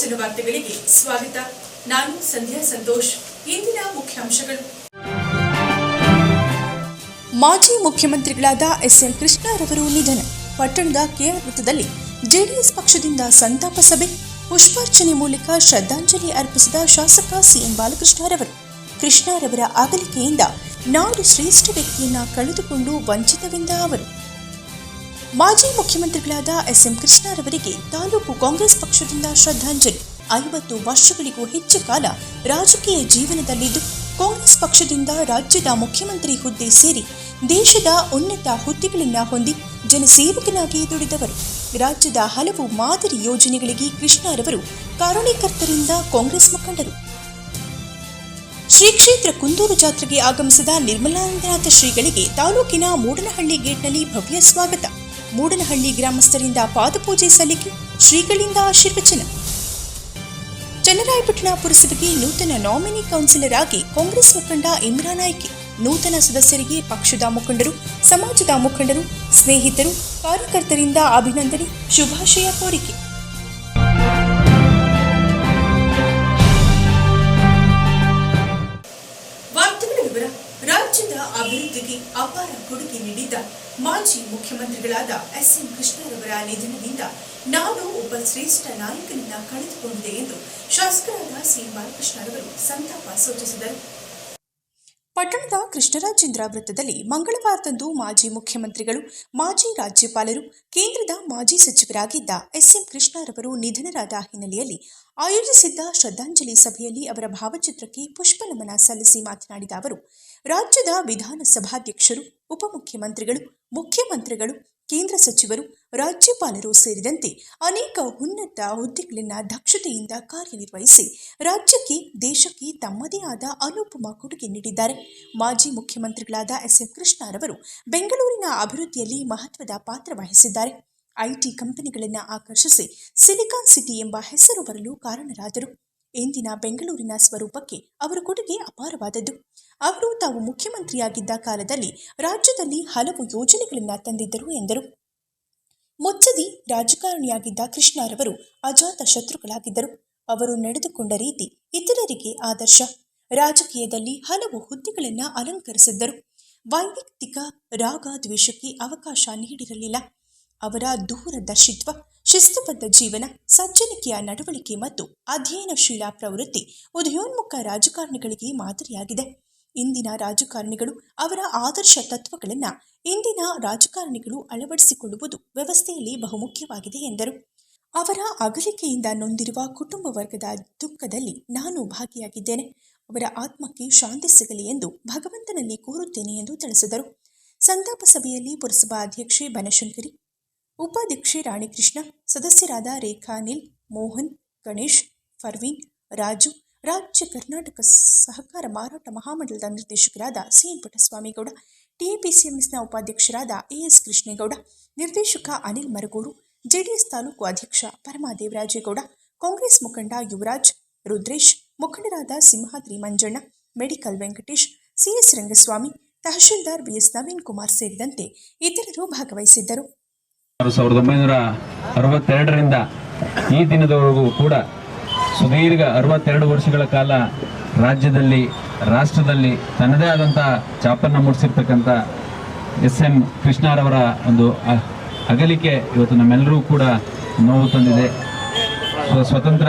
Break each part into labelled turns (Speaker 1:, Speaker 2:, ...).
Speaker 1: ಜನವಾರ್ತೆಗಳಿಗೆ ಸ್ವಾಗತ. ನಾನು ಸಂಧ್ಯಾ ಸಂತೋಷ್. ಇಂದಿನ ಮುಖ್ಯಾಂಶಗಳು. ಮಾಜಿ ಮುಖ್ಯಮಂತ್ರಿಗಳಾದ ಎಸ್ಎಂ ಕೃಷ್ಣರವರು ನಿಧನ. ಪಟ್ಟಣದ ಕೆಆರ್ ವೃತ್ತದಲ್ಲಿ ಜೆಡಿಎಸ್ ಪಕ್ಷದಿಂದ ಸಂತಾಪ ಸಭೆ. ಪುಷ್ಪಾರ್ಚನೆ ಮೂಲಕ ಶ್ರದ್ಧಾಂಜಲಿ ಅರ್ಪಿಸಿದ ಶಾಸಕ ಸಿಎಂ ಬಾಲಕೃಷ್ಣರವರು. ಕೃಷ್ಣರವರ ಅಗಲಿಕೆಯಿಂದ ನಾಡು ಶ್ರೇಷ್ಠ ವ್ಯಕ್ತಿಯನ್ನ ಕಳೆದುಕೊಂಡು ವಂಚಿತವೆಂದ ಅವರು. ಮಾಜಿ ಮುಖ್ಯಮಂತ್ರಿಗಳಾದ ಎಸ್ಎಂ ಕೃಷ್ಣರವರಿಗೆ ತಾಲೂಕು ಕಾಂಗ್ರೆಸ್ ಪಕ್ಷದಿಂದ ಶ್ರದ್ಧಾಂಜಲಿ. ಐವತ್ತು ವರ್ಷಗಳಿಗೂ ಹೆಚ್ಚು ಕಾಲ ರಾಜಕೀಯ ಜೀವನದಲ್ಲಿದ್ದು, ಕಾಂಗ್ರೆಸ್ ಪಕ್ಷದಿಂದ ರಾಜ್ಯದ ಮುಖ್ಯಮಂತ್ರಿ ಹುದ್ದೆ ಸೇರಿ ದೇಶದ ಉನ್ನತ ಹುದ್ದೆಗಳನ್ನ ಹೊಂದಿ ಜನಸೇವಕನಾಗಿ ದುಡಿದವರು. ರಾಜ್ಯದ ಹಲವು ಮಾದರಿ ಯೋಜನೆಗಳಿಗೆ ಕೃಷ್ಣರವರು ಕಾರಣೀಕರ್ತರಿಂದ ಕಾಂಗ್ರೆಸ್ ಮುಖಂಡರು. ಶ್ರೀ ಕ್ಷೇತ್ರ ಕುಂದೂರು ಜಾತ್ರೆಗೆ ಆಗಮಿಸಿದ ನಿರ್ಮಲಾನಂದನಾಥ ಶ್ರೀಗಳಿಗೆ ತಾಲೂಕಿನ ಮೂಡನಹಳ್ಳಿ ಗೇಟ್ನಲ್ಲಿ ಭವ್ಯ ಸ್ವಾಗತ. ಮೂಡನಹಳ್ಳಿ ಗ್ರಾಮಸ್ಥರಿಂದ ಪಾದಪೂಜೆ ಸಲ್ಲಿಕೆ, ಶ್ರೀಗಳಿಂದ ಆಶೀರ್ವಚನ. ಚನ್ನರಾಯಪಟ್ಟಣ ಪುರಸಭೆಗೆ ನೂತನ ನಾಮಿನಿ ಕೌನ್ಸಿಲರ್ ಆಗಿ ಕಾಂಗ್ರೆಸ್ ಮುಖಂಡ ಇಮ್ರಾನ್ ಆಯ್ಕೆ. ನೂತನ ಸದಸ್ಯರಿಗೆ ಪಕ್ಷದ ಮುಖಂಡರು, ಸಮಾಜದ ಮುಖಂಡರು, ಸ್ನೇಹಿತರು, ಕಾರ್ಯಕರ್ತರಿಂದ ಅಭಿನಂದನೆ, ಶುಭಾಶಯ ಕೋರಿಕೆ. ಮಾಜಿ ಮುಖ್ಯಮಂತ್ರಿಗಳಾದ ಎಸ್ ಎಂ ಕೃಷ್ಣರವರ ನಿಧನದಿಂದ ನಾಡು ಒಬ್ಬ ಶ್ರೇಷ್ಠ ನಾಯಕನನ್ನ ಕಳೆದುಕೊಂಡಿದೆ ಎಂದು ಶಾಸಕರಾದ ಸಿ ಬಾಲಕೃಷ್ಣರವರು ಸಂತಾಪ ಸೂಚಿಸಿದರು. ಪಟ್ಟಣದ ಕೃಷ್ಣರಾಜೇಂದ್ರ ವೃತ್ತದಲ್ಲಿ ಮಂಗಳವಾರದಂದು ಮಾಜಿ ಮುಖ್ಯಮಂತ್ರಿಗಳು, ಮಾಜಿ ರಾಜ್ಯಪಾಲರು, ಕೇಂದ್ರದ ಮಾಜಿ ಸಚಿವರಾಗಿದ್ದ ಎಸ್ಎಂ ಕೃಷ್ಣರವರು ನಿಧನರಾದ ಹಿನ್ನೆಲೆಯಲ್ಲಿ ಆಯೋಜಿಸಿದ್ದ ಶ್ರದ್ಧಾಂಜಲಿ ಸಭೆಯಲ್ಲಿ ಅವರ ಭಾವಚಿತ್ರಕ್ಕೆ ಪುಷ್ಪನಮನ ಸಲ್ಲಿಸಿ ಮಾತನಾಡಿದ ಅವರು ರಾಜ್ಯದ ವಿಧಾನಸಭಾಧ್ಯಕ್ಷರು, ಉಪಮುಖ್ಯಮಂತ್ರಿಗಳು, ಮುಖ್ಯಮಂತ್ರಿಗಳು, ಕೇಂದ್ರ ಸಚಿವರು, ರಾಜ್ಯಪಾಲರು ಸೇರಿದಂತೆ ಅನೇಕ ಉನ್ನತ ಹುದ್ದೆಗಳನ್ನು ದಕ್ಷತೆಯಿಂದ ಕಾರ್ಯನಿರ್ವಹಿಸಿ ರಾಜ್ಯಕ್ಕೆ, ದೇಶಕ್ಕೆ ತಮ್ಮದೇ ಆದ ಅನುಪಮ ಕೊಡುಗೆ ನೀಡಿದ್ದಾರೆ. ಮಾಜಿ ಮುಖ್ಯಮಂತ್ರಿಗಳಾದ ಎಸ್. ಎಂ. ಕೃಷ್ಣರವರು ಬೆಂಗಳೂರಿನ ಅಭಿವೃದ್ಧಿಯಲ್ಲಿ ಮಹತ್ವದ ಪಾತ್ರ ವಹಿಸಿದ್ದಾರೆ. ಐಟಿ ಕಂಪನಿಗಳನ್ನು ಆಕರ್ಷಿಸಿ ಸಿಲಿಕಾನ್ ಸಿಟಿ ಎಂಬ ಹೆಸರು ಬರಲು ಕಾರಣರಾದರು. ಇಂದಿನ ಬೆಂಗಳೂರಿನ ಸ್ವರೂಪಕ್ಕೆ ಅವರ ಕೊಡುಗೆ ಅಪಾರವಾದದ್ದು. ಅವರು ತಾವು ಮುಖ್ಯಮಂತ್ರಿಯಾಗಿದ್ದ ಕಾಲದಲ್ಲಿ ರಾಜ್ಯದಲ್ಲಿ ಹಲವು ಯೋಜನೆಗಳನ್ನು ತಂದಿದ್ದರು ಎಂದರು. ಮೊಚ್ಚದಿ ರಾಜಕಾರಣಿಯಾಗಿದ್ದ ಕೃಷ್ಣರವರು ಅಜಾತ ಶತ್ರುಗಳಾಗಿದ್ದರು. ಅವರು ನಡೆದುಕೊಂಡ ರೀತಿ ಇತರರಿಗೆ ಆದರ್ಶ. ರಾಜಕೀಯದಲ್ಲಿ ಹಲವು ಹುದ್ದೆಗಳನ್ನು ಅಲಂಕರಿಸಿದ್ದರು. ವೈಯಕ್ತಿಕ ರಾಗ ದ್ವೇಷಕ್ಕೆ ಅವಕಾಶ ನೀಡಿರಲಿಲ್ಲ. ಅವರ ದೂರದರ್ಶಿತ್ವ, ಶಿಸ್ತುಬದ್ಧ ಜೀವನ, ಸಜ್ಜನಿಕೆಯ ನಡವಳಿಕೆ ಮತ್ತು ಅಧ್ಯಯನಶೀಲ ಪ್ರವೃತ್ತಿ ಉದಯೋನ್ಮುಖ ರಾಜಕಾರಣಿಗಳಿಗೆ ಮಾದರಿಯಾಗಿದೆ. ಇಂದಿನ ರಾಜಕಾರಣಿಗಳು ಅವರ ಆದರ್ಶ ತತ್ವಗಳನ್ನು ಇಂದಿನ ರಾಜಕಾರಣಿಗಳು ಅಳವಡಿಸಿಕೊಳ್ಳುವುದು ವ್ಯವಸ್ಥೆಯಲ್ಲಿ ಬಹುಮುಖ್ಯವಾಗಿದೆ ಎಂದರು. ಅವರ ಅಗಲಿಕೆಯಿಂದ ನೊಂದಿರುವ ಕುಟುಂಬ ವರ್ಗದ ದುಃಖದಲ್ಲಿ ನಾನು ಭಾಗಿಯಾಗಿದ್ದೇನೆ. ಅವರ ಆತ್ಮಕ್ಕೆ ಶಾಂತಿ ಸಿಗಲಿ ಎಂದು ಭಗವಂತನಲ್ಲಿ ಕೋರುತ್ತೇನೆ ಎಂದು ತಿಳಿಸಿದರು. ಸಂತಾಪ ಸಭೆಯಲ್ಲಿ ಪುರಸಭಾ ಅಧ್ಯಕ್ಷೆ ಬನಶಂಕರಿ ಉಪಾಧ್ಯಕ್ಷೆ ರಾಣಿಕೃಷ್ಣ, ಸದಸ್ಯರಾದ ರೇಖಾ ನಿಲ್, ಮೋಹನ್, ಗಣೇಶ್ ಫರ್ವೀನ್ ರಾಜು, ರಾಜ್ಯ ಕರ್ನಾಟಕ ಸಹಕಾರ ಮಾರಾಟ ಮಹಾಮಂಡಲದ ನಿರ್ದೇಶಕರಾದ ಸಿಎನ್ ಪುಟ್ಟಸ್ವಾಮಿಗೌಡ ಟಿಎಪಿಸಿಎಂಎಸ್ನ ಉಪಾಧ್ಯಕ್ಷರಾದ ಎಎಸ್ ಕೃಷ್ಣೇಗೌಡ, ನಿರ್ದೇಶಕ ಅನಿಲ್ ಮರಗೂರು, ಜೆಡಿಎಸ್ ತಾಲೂಕು ಅಧ್ಯಕ್ಷ ಪರಮಾದೇವರಾಜೇಗೌಡ, ಕಾಂಗ್ರೆಸ್ ಮುಖಂಡ ಯುವರಾಜ್, ರುದ್ರೇಶ್, ಮುಖಂಡರಾದ Simhadri Manjanna medical Venkatesh CS Rangaswamy, tahsildar BS Naveen Kumar ಸೇರಿದಂತೆ ಇತರರು ಭಾಗವಹಿಸಿದ್ದರು.
Speaker 2: ಸಾವಿರದ ಒಂಬೈನೂರ ಅರವತ್ತೆರಡರಿಂದ ಈ ದಿನದವರೆಗೂ ಕೂಡ ಸುದೀರ್ಘ ಅರವತ್ತೆರಡು ವರ್ಷಗಳ ಕಾಲ ರಾಜ್ಯದಲ್ಲಿ, ರಾಷ್ಟ್ರದಲ್ಲಿ ತನ್ನದೇ ಆದಂಥ ಚಾಪನ್ನು ಮೂಡಿಸಿರ್ತಕ್ಕಂಥ ಎಸ್ ಎಂ ಕೃಷ್ಣರವರ ಒಂದು ಅಗಲಿಕೆ ಇವತ್ತು ನಮ್ಮೆಲ್ಲರೂ ಕೂಡ ನೋವು ತಂದಿದೆ. ಸ್ವ- ಸ್ವತಂತ್ರ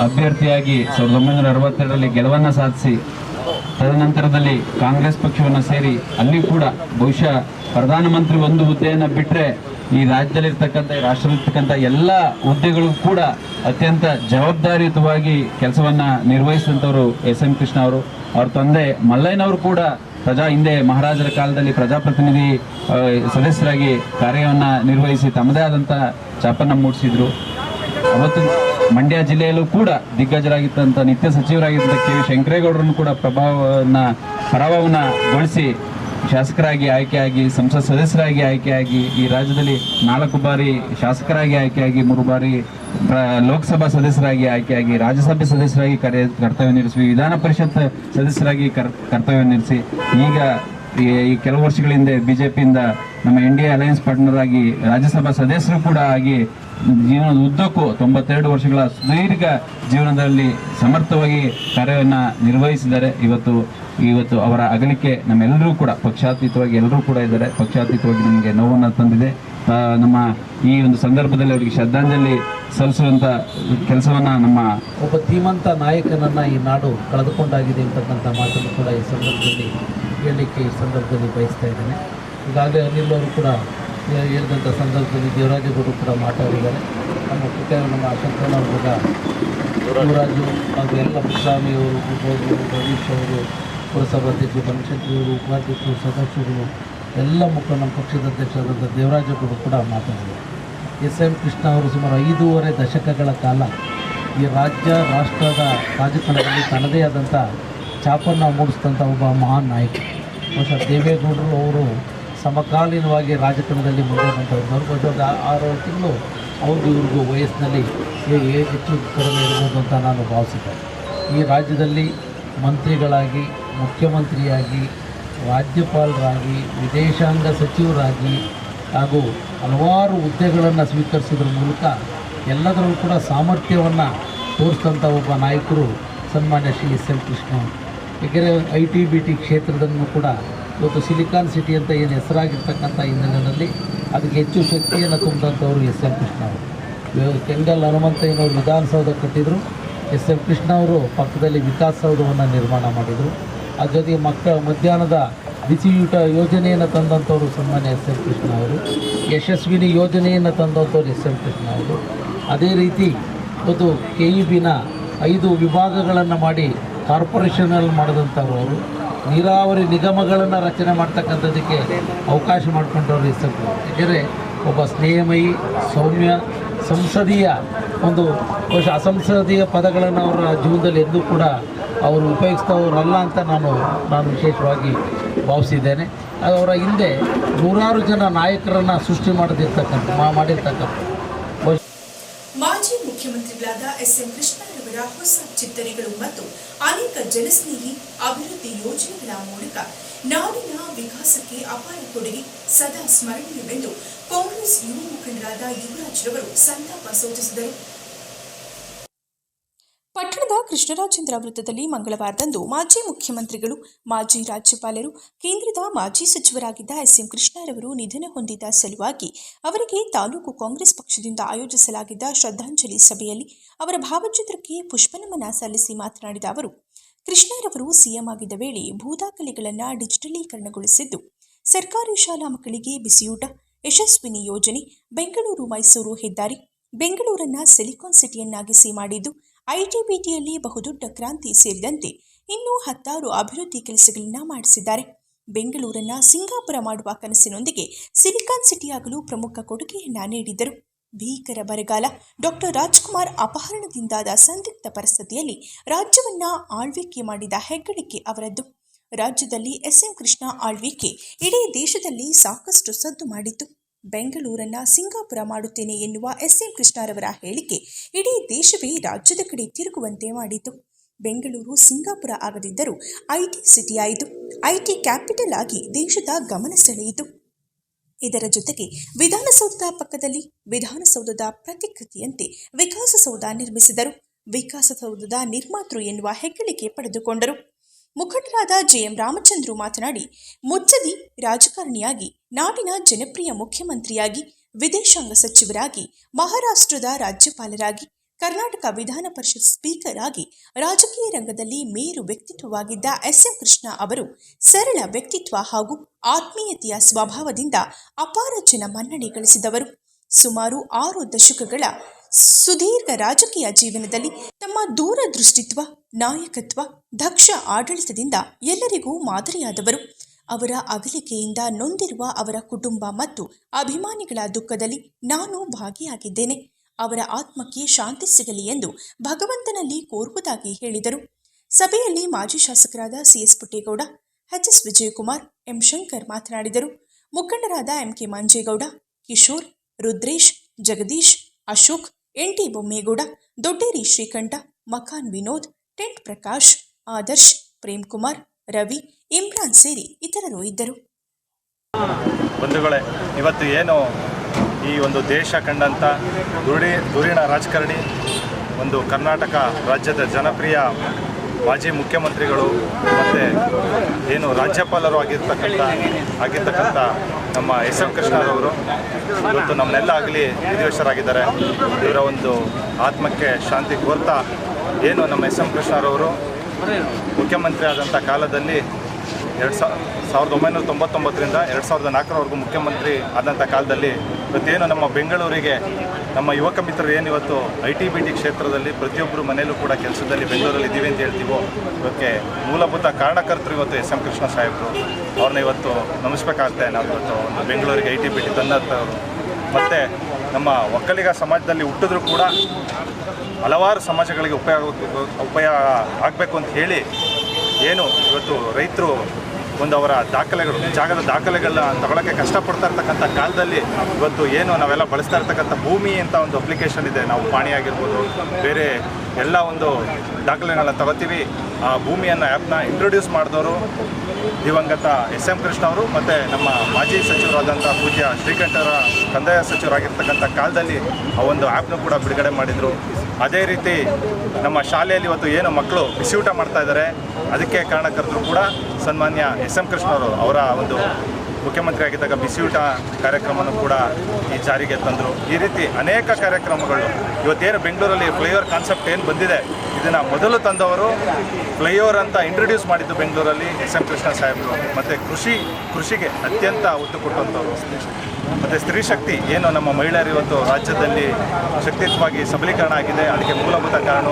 Speaker 2: ಅಭ್ಯರ್ಥಿಯಾಗಿ ಸಾವಿರದ ಒಂಬೈನೂರ ಅರವತ್ತೆರಡರಲ್ಲಿ ಗೆಲುವನ್ನು ಸಾಧಿಸಿ, ತದನಂತರದಲ್ಲಿ ಕಾಂಗ್ರೆಸ್ ಪಕ್ಷವನ್ನು ಸೇರಿ ಅಲ್ಲಿ ಕೂಡ ಬಹುಶಃ ಪ್ರಧಾನಮಂತ್ರಿ ಒಂದು ಹುದ್ದೆಯನ್ನು ಬಿಟ್ಟರೆ ಈ ರಾಜ್ಯದಲ್ಲಿರ್ತಕ್ಕಂಥ, ಈ ರಾಷ್ಟ್ರದಲ್ಲಿರ್ತಕ್ಕಂಥ ಎಲ್ಲ ಹುದ್ದೆಗಳು ಕೂಡ ಅತ್ಯಂತ ಜವಾಬ್ದಾರಿಯುತವಾಗಿ ಕೆಲಸವನ್ನು ನಿರ್ವಹಿಸಿದಂಥವರು ಎಸ್ ಎಂ ಕೃಷ್ಣ ಅವರು. ಅವ್ರ ತಂದೆ ಮಲ್ಲಯ್ಯನವರು ಕೂಡ ಪ್ರಜಾ ಹಿಂದೆ ಮಹಾರಾಜರ ಕಾಲದಲ್ಲಿ ಪ್ರಜಾಪ್ರತಿನಿಧಿ ಸದಸ್ಯರಾಗಿ ಕಾರ್ಯವನ್ನು ನಿರ್ವಹಿಸಿ ತಮ್ಮದೇ ಆದಂಥ ಚಾಪನ್ನ ಮೂಡಿಸಿದರು. ಅವತ್ತು ಮಂಡ್ಯ ಜಿಲ್ಲೆಯಲ್ಲೂ ಕೂಡ ದಿಗ್ಗಜರಾಗಿದ್ದಂಥ ನಿತ್ಯ ಸಚಿವರಾಗಿದ್ದಂಥ ಕೆ ವಿ ಶಂಕರೇಗೌಡರನ್ನು ಕೂಡ ಪ್ರಭಾವವನ್ನು ಪ್ರಭಾವವನ್ನ ಗೊಳಿಸಿ ಶಾಸಕರಾಗಿ ಆಯ್ಕೆಯಾಗಿ, ಸಂಸತ್ ಸದಸ್ಯರಾಗಿ ಆಯ್ಕೆಯಾಗಿ ಈ ರಾಜ್ಯದಲ್ಲಿ ನಾಲ್ಕು ಬಾರಿ ಶಾಸಕರಾಗಿ ಆಯ್ಕೆಯಾಗಿ, ಮೂರು ಬಾರಿ ಲೋಕಸಭಾ ಸದಸ್ಯರಾಗಿ ಆಯ್ಕೆಯಾಗಿ, ರಾಜ್ಯಸಭೆ ಸದಸ್ಯರಾಗಿ ಕರೆ ಕರ್ತವ್ಯ ನಿರ್ವಹಿಸಿ ವಿಧಾನ ಪರಿಷತ್ ಸದಸ್ಯರಾಗಿ ಕರ್ ಕರ್ತವ್ಯ ನಿರ್ಸಿ ಈಗ ಈ ಕೆಲವು ವರ್ಷಗಳ ಹಿಂದೆ ಬಿಜೆಪಿಯಿಂದ ನಮ್ಮ ಇಂಡಿಯಾ ಅಲಯನ್ಸ್ ಪಾರ್ಟ್ನರ್ ಆಗಿ ರಾಜ್ಯಸಭಾ ಸದಸ್ಯರು ಕೂಡ ಆಗಿ ಜೀವನದ ಉದ್ದಕ್ಕೂ ತೊಂಬತ್ತೆರಡು ವರ್ಷಗಳ ಸುದೀರ್ಘ ಜೀವನದಲ್ಲಿ ಸಮರ್ಥವಾಗಿ ಕಾರ್ಯವನ್ನು ನಿರ್ವಹಿಸಿದ್ದಾರೆ. ಇವತ್ತು ಇವತ್ತು ಅವರ ಅಗಲಿಕೆ ನಮ್ಮೆಲ್ಲರೂ ಕೂಡ, ಪಕ್ಷಾತೀತವಾಗಿ ಎಲ್ಲರೂ ಕೂಡ ಇದ್ದಾರೆ. ಪಕ್ಷಾತೀತವಾಗಿ ನಮಗೆ ನೋವನ್ನು ತಂದಿದೆ. ನಮ್ಮ ಈ ಒಂದು ಸಂದರ್ಭದಲ್ಲಿ ಅವರಿಗೆ ಶ್ರದ್ಧಾಂಜಲಿ ಸಲ್ಲಿಸುವಂಥ ಕೆಲಸವನ್ನು ನಮ್ಮ
Speaker 3: ಒಬ್ಬ ಧೀಮಂತ ನಾಯಕನನ್ನು ಈ ನಾಡು ಕಳೆದುಕೊಂಡಾಗಿದೆ ಅಂತಕ್ಕಂಥ ಮಾತನ್ನು ಕೂಡ ಈ ಸಂದರ್ಭದಲ್ಲಿ ಹೇಳಲಿಕ್ಕೆ ಈ ಸಂದರ್ಭದಲ್ಲಿ ಬಯಸ್ತಾ ಇದ್ದೇನೆ. ಈಗಾಗಲೇ ಅನಿಲ್ ಅವರು ಕೂಡ ಹೇಳಿದಂಥ ಸಂದರ್ಭದಲ್ಲಿ ದೇವರಾಜಗೌಡರು ಕೂಡ ಮಾತಾಡಿದ್ದಾರೆ. ನಮ್ಮ ಪುಟ್ಟ ನಮ್ಮ ಶಂಕರಣ್ಣ ಕೂಡ ಹಾಗೂ ಎಲ್ಲ ಮುಸ್ವಾಮಿಯವರು ಇರ್ಬೋದು ರವೀಶ್ ಅವರು ಪುರಸಭಾಧ್ಯಕ್ಷರು ಬನಶಂಕರಿಯವರು ಉಪಾಧ್ಯಕ್ಷರು, ಸದಸ್ಯರು, ಎಲ್ಲ ಮುಖ ನಮ್ಮ ಪಕ್ಷದ ಅಧ್ಯಕ್ಷರಾದಂಥ ದೇವರಾಜ ಕೂಡ ಮಾತಾಡಿದರು. ಎಸ್ ಎಂ ಕೃಷ್ಣ ಅವರು ಸುಮಾರು ಐದೂವರೆ ದಶಕಗಳ ಕಾಲ ಈ ರಾಜ್ಯ, ರಾಷ್ಟ್ರದ ರಾಜಕಾರಣದಲ್ಲಿ ತನ್ನದೇ ಆದಂಥ ಛಾಪನ್ನು ಮೂಡಿಸಿದಂಥ ಒಬ್ಬ ಮಹಾನ್ ನಾಯಕ. ಬಹುಶಃ ದೇವೇಗೌಡರು ಅವರು ಸಮಕಾಲೀನವಾಗಿ ರಾಜಕಾರಣದಲ್ಲಿ ಮುಂದೆ ಬಹುಶಃ ಆರು ತಿಂಗಳು ಅವ್ರಿಗೂ ಇವ್ರಿಗೂ ವಯಸ್ಸಿನಲ್ಲಿ ಹೆಚ್ಚು ಕಡಿಮೆ ಇರ್ಬೋದು ಅಂತ ನಾನು ಭಾವಿಸಿದ್ದೆ. ಈ ರಾಜ್ಯದಲ್ಲಿ ಮಂತ್ರಿಗಳಾಗಿ ಮುಖ್ಯಮಂತ್ರಿಯಾಗಿ, ರಾಜ್ಯಪಾಲರಾಗಿ, ವಿದೇಶಾಂಗ ಸಚಿವರಾಗಿ ಹಾಗೂ ಹಲವಾರು ಹುದ್ದೆಗಳನ್ನು ಸ್ವೀಕರಿಸಿದ್ರ ಮೂಲಕ ಎಲ್ಲದರಲ್ಲೂ ಕೂಡ ಸಾಮರ್ಥ್ಯವನ್ನು ತೋರಿಸಿದಂಥ ಒಬ್ಬ ನಾಯಕರು ಸನ್ಮಾನ್ಯ ಶ್ರೀ ಎಸ್ ಎಲ್ ಕೃಷ್ಣ. ಏಕೆಂದರೆ ಐ ಟಿ ಬಿ ಟಿ ಕ್ಷೇತ್ರದಲ್ಲೂ ಕೂಡ ಇವತ್ತು ಸಿಲಿಕಾನ್ ಸಿಟಿ ಅಂತ ಏನು ಹೆಸರಾಗಿರ್ತಕ್ಕಂಥ ಹಿನ್ನೆಲೆಯಲ್ಲಿ ಅದಕ್ಕೆ ಹೆಚ್ಚು ಶಕ್ತಿಯನ್ನು ತುಂಬಿದಂಥವ್ರು ಎಸ್ ಎಲ್ ಕೃಷ್ಣ ಅವರು ಕೆಂಗಲ್ ಹನುಮಂತಯ್ಯನವರು ವಿಧಾನಸೌಧ ಕಟ್ಟಿದರು, ಎಸ್ ಎಲ್ ಕೃಷ್ಣ ಅವರು ಪಕ್ಕದಲ್ಲಿ ವಿಕಾಸಸೌಧವನ್ನು ನಿರ್ಮಾಣ ಮಾಡಿದರು ಅದ್ರ ಜೊತೆಗೆ ಮಕ್ಕಳ ಮಧ್ಯಾಹ್ನದ ಬಿಸಿಯೂಟ ಯೋಜನೆಯನ್ನು ತಂದಂಥವರು ಸನ್ಮಾನ್ಯ ಎಸ್ ಎಂ ಕೃಷ್ಣ ಅವರು, ಯಶಸ್ವಿನಿ ಯೋಜನೆಯನ್ನು ತಂದಂಥವ್ರು ಎಸ್ ಎಂ ಕೃಷ್ಣ ಅವರು. ಅದೇ ರೀತಿ ಒಂದು ಕೆ ಇ ಬಿನ ಐದು ವಿಭಾಗಗಳನ್ನು ಮಾಡಿ ಕಾರ್ಪೊರೇಷನಲ್ಲಿ ಮಾಡಿದಂಥವ್ರು ಅವರು. ನೀರಾವರಿ ನಿಗಮಗಳನ್ನು ರಚನೆ ಮಾಡ್ತಕ್ಕಂಥದ್ದಕ್ಕೆ ಅವಕಾಶ ಮಾಡಿಕೊಂಡವ್ರು ಎಸ್ ಎಂ ಯಾಕೆಂದರೆ ಒಬ್ಬ ಸ್ನೇಹಮಯಿ, ಸೌಮ್ಯ, ಸಂಸದೀಯ ಒಂದು ಬಹುಶಃ ಅಸಂಸದೀಯ ಪದಗಳನ್ನು ಅವರ ಜೀವನದಲ್ಲಿ ಎಂದೂ ಕೂಡ ಅವರು ಉಪಯೋಗಿಸ್ತವ್ರಲ್ಲ ಅಂತ ನಾನು ನಾನು ವಿಶೇಷವಾಗಿ ಭಾವಿಸಿದ್ದೇನೆ. ಅವರ ಹಿಂದೆ ನೂರಾರು ಜನ ನಾಯಕರನ್ನು ಸೃಷ್ಟಿ ಮಾಡದಿರ್ತಕ್ಕಂಥ ಮಾ- ಮಾಡಿರ್ತಕ್ಕಂಥ
Speaker 1: ಮಾಜಿ ಮುಖ್ಯಮಂತ್ರಿಗಳಾದ ಎಸ್ ಎಂ ಕೃಷ್ಣರವರ ಹೊಸ ಚಿಂತನೆಗಳು ಮತ್ತು ಅನೇಕ ಜನಸ್ನೇಹಿ ಅಭಿವೃದ್ಧಿ ಯೋಜನೆಗಳ ಮೂಲಕ ನಾಡಿನ ವಿಕಾಸಕ್ಕೆ ಅಪಾರ ಕೊಡುಗೆ ಸದಾ ಸ್ಮರಣೀಯವೆಂದು ಕಾಂಗ್ರೆಸ್ ಯುವ ಮುಖಂಡರಾದ ಯುವರಾಜ್ ರವರು ಸಂತಾಪ ಸೂಚಿಸಿದರು. ಕೃಷ್ಣರಾಜೇಂದ್ರ ವೃತ್ತದಲ್ಲಿ ಮಂಗಳವಾರದಂದು ಮಾಜಿ ಮುಖ್ಯಮಂತ್ರಿಗಳು, ಮಾಜಿ ರಾಜ್ಯಪಾಲರು, ಕೇಂದ್ರದ ಮಾಜಿ ಸಚಿವರಾಗಿದ್ದ ಎಸ್ ಎಂ ಕೃಷ್ಣರವರು ನಿಧನ ಹೊಂದಿದ ಸಲುವಾಗಿ ಅವರಿಗೆ ತಾಲೂಕು ಕಾಂಗ್ರೆಸ್ ಪಕ್ಷದಿಂದ ಆಯೋಜಿಸಲಾಗಿದ್ದ ಶ್ರದ್ಧಾಂಜಲಿ ಸಭೆಯಲ್ಲಿ ಅವರ ಭಾವಚಿತ್ರಕ್ಕೆ ಪುಷ್ಪನಮನ ಸಲ್ಲಿಸಿ ಮಾತನಾಡಿದ ಅವರು, ಕೃಷ್ಣರವರು ಸಿಎಂ ಆಗಿದ್ದ ವೇಳೆ ಭೂದಾಖಲೆಗಳನ್ನು ಡಿಜಿಟಲೀಕರಣಗೊಳಿಸಿದ್ದು, ಸರ್ಕಾರಿ ಶಾಲಾ ಮಕ್ಕಳಿಗೆ ಬಿಸಿಯೂಟ, ಯಶಸ್ವಿನಿ ಯೋಜನೆ, ಬೆಂಗಳೂರು ಮೈಸೂರು ಹೆದ್ದಾರಿ, ಬೆಂಗಳೂರನ್ನ ಸಿಲಿಕಾನ್ ಸಿಟಿಯನ್ನಾಗಿಸಿ ಮಾಡಿದ್ದು ಐಟಿಬಿಟಿಯಲ್ಲಿ ಬಹುದೊಡ್ಡ ಕ್ರಾಂತಿ ಸೇರಿದಂತೆ ಇನ್ನೂ ಹತ್ತಾರು ಅಭಿವೃದ್ಧಿ ಕೆಲಸಗಳನ್ನು ಮಾಡಿಸಿದ್ದಾರೆ. ಬೆಂಗಳೂರನ್ನ ಸಿಂಗಾಪುರ ಮಾಡುವ ಕನಸಿನೊಂದಿಗೆ ಸಿಲಿಕಾನ್ ಸಿಟಿಯಾಗಲು ಪ್ರಮುಖ ಕೊಡುಗೆಯನ್ನ ನೀಡಿದರು. ಭೀಕರ ಬರಗಾಲ, ಡಾಕ್ಟರ್ ರಾಜ್ಕುಮಾರ್ ಅಪಹರಣದಿಂದಾದ ಸಂದಿಗ್ಧ ಪರಿಸ್ಥಿತಿಯಲ್ಲಿ ರಾಜ್ಯವನ್ನ ಆಳ್ವಿಕೆ ಮಾಡಿದ ಹೆಗ್ಗಳಿಕೆ ಅವರದ್ದು. ರಾಜ್ಯದಲ್ಲಿ ಎಸ್ಎಂ ಕೃಷ್ಣ ಆಳ್ವಿಕೆ ಇಡೀ ದೇಶದಲ್ಲಿ ಸಾಕಷ್ಟು ಸದ್ದು ಮಾಡಿತ್ತು. ಬೆಂಗಳೂರನ್ನ ಸಿಂಗಾಪುರ ಮಾಡುತ್ತೇನೆ ಎನ್ನುವ ಎಸ್ಎಂ ಕೃಷ್ಣರವರ ಹೇಳಿಕೆ ಇಡೀ ದೇಶವೇ ರಾಜ್ಯದ ಕಡೆ ತಿರುಗುವಂತೆ ಮಾಡಿತು. ಬೆಂಗಳೂರು ಸಿಂಗಾಪುರ ಆಗದಿದ್ದರೂ ಐಟಿ ಸಿಟಿಯಾಯಿತು ಐಟಿ ಕ್ಯಾಪಿಟಲ್ ಆಗಿ ದೇಶದ ಗಮನ ಸೆಳೆಯಿತು. ಇದರ ಜೊತೆಗೆ ವಿಧಾನಸೌಧದ ಪಕ್ಕದಲ್ಲಿ ವಿಧಾನಸೌಧದ ಪ್ರತಿಕೃತಿಯಂತೆ ವಿಕಾಸಸೌಧ ನಿರ್ಮಿಸಿದರು. ವಿಕಾಸಸೌಧದ ನಿರ್ಮಾತೃ ಎನ್ನುವ ಹೆಗ್ಗಳಿಕೆ ಪಡೆದುಕೊಂಡರು. ಮುಖಂಡರಾದ ಜೆಎಂ ರಾಮಚಂದ್ರು ಮಾತನಾಡಿ, ಮುಚ್ಚದಿ ರಾಜಕಾರಣಿಯಾಗಿ ನಾಡಿನ ಜನಪ್ರಿಯ ಮುಖ್ಯಮಂತ್ರಿಯಾಗಿ, ವಿದೇಶಾಂಗ ಸಚಿವರಾಗಿ, ಮಹಾರಾಷ್ಟ್ರದ ರಾಜ್ಯಪಾಲರಾಗಿ, ಕರ್ನಾಟಕ ವಿಧಾನ ಪರಿಷತ್ ಸ್ಪೀಕರ್ ಆಗಿ ರಾಜಕೀಯ ರಂಗದಲ್ಲಿ ಮೇರು ವ್ಯಕ್ತಿತ್ವವಾಗಿದ್ದ ಎಸ್ಎಂ ಕೃಷ್ಣ ಅವರು ಸರಳ ವ್ಯಕ್ತಿತ್ವ ಹಾಗೂ ಆತ್ಮೀಯತೆಯ ಸ್ವಭಾವದಿಂದ ಅಪಾರ ಜನ ಮನ್ನಣೆ ಗಳಿಸಿದವರು. ಸುಮಾರು ಆರು ದಶಕಗಳ ಸುದೀರ್ಘ ರಾಜಕೀಯ ಜೀವನದಲ್ಲಿ ತಮ್ಮ ದೂರದೃಷ್ಟಿತ್ವ, ನಾಯಕತ್ವ, ದಕ್ಷ ಆಡಳಿತದಿಂದ ಎಲ್ಲರಿಗೂ ಮಾದರಿಯಾದವರು. ಅವರ ಅಗಲಿಕೆಯಿಂದ ನೊಂದಿರುವ ಅವರ ಕುಟುಂಬ ಮತ್ತು ಅಭಿಮಾನಿಗಳ ದುಃಖದಲ್ಲಿ ನಾನು ಭಾಗಿಯಾಗಿದ್ದೇನೆ. ಅವರ ಆತ್ಮಕ್ಕೆ ಶಾಂತಿ ಸಿಗಲಿ ಎಂದು ಭಗವಂತನಲ್ಲಿ ಕೋರುವುದಾಗಿ ಹೇಳಿದರು. ಸಭೆಯಲ್ಲಿ ಮಾಜಿ ಶಾಸಕರಾದ C S Puttegowda H S Vijayakumar, M Shankar ಮಾತನಾಡಿದರು. ಮುಖಂಡರಾದ M K Manjegowda, Kishore, Rudresh, Jagadish, Ashok N T Bommegowda, Dodderi Srikanta, Makhan Vinod, tent Prakash, Adarsh Prem Kumar Ravi, Imran ಸೇರಿ ಇತರರು ಇದ್ದರು.
Speaker 4: ಬಂಧುಗಳೇ, ಇವತ್ತು ಏನು ಈ ಒಂದು ದೇಶ ಕಂಡಂಥ ದುಡಿ ಧುರೀಣ ರಾಜಕಾರಣಿ, ಒಂದು ಕರ್ನಾಟಕ ರಾಜ್ಯದ ಜನಪ್ರಿಯ ಮಾಜಿ ಮುಖ್ಯಮಂತ್ರಿಗಳು ಮತ್ತು ಏನು ರಾಜ್ಯಪಾಲರು ಆಗಿರ್ತಕ್ಕಂಥ ಆಗಿರ್ತಕ್ಕಂಥ ನಮ್ಮ ಎಸ್ ಎಂ ಕೃಷ್ಣರವರು ಇವತ್ತು ನಮ್ಮನ್ನೆಲ್ಲ ಆಗಲಿ ವಿಧಿವಶರಾಗಿದ್ದಾರೆ. ಇವರ ಒಂದು ಆತ್ಮಕ್ಕೆ ಶಾಂತಿ ಕೋರ್ತಾ ಏನು ನಮ್ಮ ಎಸ್ ಎಂ ಕೃಷ್ಣರವರು ಮುಖ್ಯಮಂತ್ರಿ ಆದಂಥ ಕಾಲದಲ್ಲಿ ಎರಡು ಸಾವಿರದ ಒಂಬೈನೂರ ತೊಂಬತ್ತೊಂಬತ್ತರಿಂದ ಎರಡು ಸಾವಿರದ ನಾಲ್ಕರವರೆಗೂ ಮುಖ್ಯಮಂತ್ರಿ ಆದಂಥ ಕಾಲದಲ್ಲಿ ಇವತ್ತೇನು ನಮ್ಮ ಬೆಂಗಳೂರಿಗೆ ನಮ್ಮ ಯುವಕ ಮಿತ್ರರು ಏನು ಇವತ್ತು ಐ ಟಿ ಬಿ ಟಿ ಕ್ಷೇತ್ರದಲ್ಲಿ ಪ್ರತಿಯೊಬ್ಬರು ಮನೆಯಲ್ಲೂ ಕೂಡ ಕೆಲಸದಲ್ಲಿ ಬೆಂಗಳೂರಲ್ಲಿ ಇದ್ದೀವಿ ಅಂತ ಹೇಳ್ತೀವೋ, ಇವಕ್ಕೆ ಮೂಲಭೂತ ಕಾರಣಕರ್ತರು ಇವತ್ತು ಎಸ್ ಎಂ ಕೃಷ್ಣ ಸಾಹೇಬರು. ಅವ್ರನ್ನ ಇವತ್ತು ನಮಿಸ್ಬೇಕಾಗ್ತಾ ನಾವು ಇವತ್ತು ಬೆಂಗಳೂರಿಗೆ ಐ ಟಿ ಬಿ ಟಿ ತಂದಂಥವ್ರು ಮತ್ತು ನಮ್ಮ ಒಕ್ಕಲಿಗ ಸಮಾಜದಲ್ಲಿ ಹುಟ್ಟಿದ್ರು ಕೂಡ ಹಲವಾರು ಸಮಾಜಗಳಿಗೆ ಉಪಯೋಗ ಉಪಯೋಗ ಆಗಬೇಕು ಅಂತ ಹೇಳಿ ಏನು ಇವತ್ತು ರೈತರು ಒಂದು ಅವರ ದಾಖಲೆಗಳು, ಜಾಗದ ದಾಖಲೆಗಳನ್ನ ತಗೊಳ್ಳೋಕ್ಕೆ ಕಷ್ಟಪಡ್ತಾ ಇರ್ತಕ್ಕಂಥ ಕಾಲದಲ್ಲಿ ಇವತ್ತು ಏನು ನಾವೆಲ್ಲ ಬಳಸ್ತಾ ಇರ್ತಕ್ಕಂಥ ಭೂಮಿ ಅಂತ ಒಂದು ಅಪ್ಲಿಕೇಶನ್ ಇದೆ. ನಾವು ಪಾಣಿ ಆಗಿರ್ಬೋದು ಬೇರೆ ಎಲ್ಲ ಒಂದು ದಾಖಲೆಗಳನ್ನ ತಗೋತೀವಿ. ಆ ಭೂಮಿಯನ್ನು ಆ್ಯಪ್ನ ಇಂಟ್ರೊಡ್ಯೂಸ್ ಮಾಡಿದವರು ದಿವಂಗತ ಎಸ್ ಎಂ ಕೃಷ್ಣ ಅವರು ಮತ್ತು ನಮ್ಮ ಮಾಜಿ ಸಚಿವರಾದಂಥ ಪೂಜ್ಯ ಶ್ರೀಕಂಠರ ಕಂದಾಯ ಸಚಿವರಾಗಿರ್ತಕ್ಕಂಥ ಕಾಲದಲ್ಲಿ ಆ ಒಂದು ಆ್ಯಪ್ನು ಕೂಡ ಬಿಡುಗಡೆ ಮಾಡಿದರು. ಅದೇ ರೀತಿ ನಮ್ಮ ಶಾಲೆಯಲ್ಲಿ ಇವತ್ತು ಏನು ಮಕ್ಕಳು ಬಿಸಿಯೂಟ ಮಾಡ್ತಾ ಇದ್ದಾರೆ, ಅದಕ್ಕೆ ಕಾರಣಕರ್ತರು ಕೂಡ ಸನ್ಮಾನ್ಯ ಎಸ್ ಎಂ ಕೃಷ್ಣ ಅವರು ಒಂದು ಮುಖ್ಯಮಂತ್ರಿ ಆಗಿದ್ದಾಗ ಬಿಸಿ ಊಟ ಕಾರ್ಯಕ್ರಮವನ್ನು ಕೂಡ ಈ ಜಾರಿಗೆ ತಂದರು. ಈ ರೀತಿ ಅನೇಕ ಕಾರ್ಯಕ್ರಮಗಳು, ಇವತ್ತೇನು ಬೆಂಗಳೂರಲ್ಲಿ ಫ್ಲೈಓವರ್ ಕಾನ್ಸೆಪ್ಟ್ ಏನು ಬಂದಿದೆ, ಇದನ್ನು ಮೊದಲು ತಂದವರು ಫ್ಲೈಓವರ್ ಅಂತ ಇಂಟ್ರೊಡ್ಯೂಸ್ ಮಾಡಿದ್ದು ಬೆಂಗಳೂರಲ್ಲಿ ಎಸ್ ಎಂ ಕೃಷ್ಣ ಸಾಹೇಬರು, ಮತ್ತು ಕೃಷಿ, ಕೃಷಿಗೆ ಅತ್ಯಂತ ಒತ್ತು ಕೊಟ್ಟಂಥವ್ರು. ಮತ್ತು ಸ್ತ್ರೀ ಶಕ್ತಿ ಏನು ನಮ್ಮ ಮಹಿಳೆಯರು ಇವತ್ತು ರಾಜ್ಯದಲ್ಲಿ ಶಕ್ತಿಯುತವಾಗಿ ಸಬಲೀಕರಣ ಆಗಿದೆ. ಅದಕ್ಕೆ ಮೂಲಭೂತ ಕಾರಣ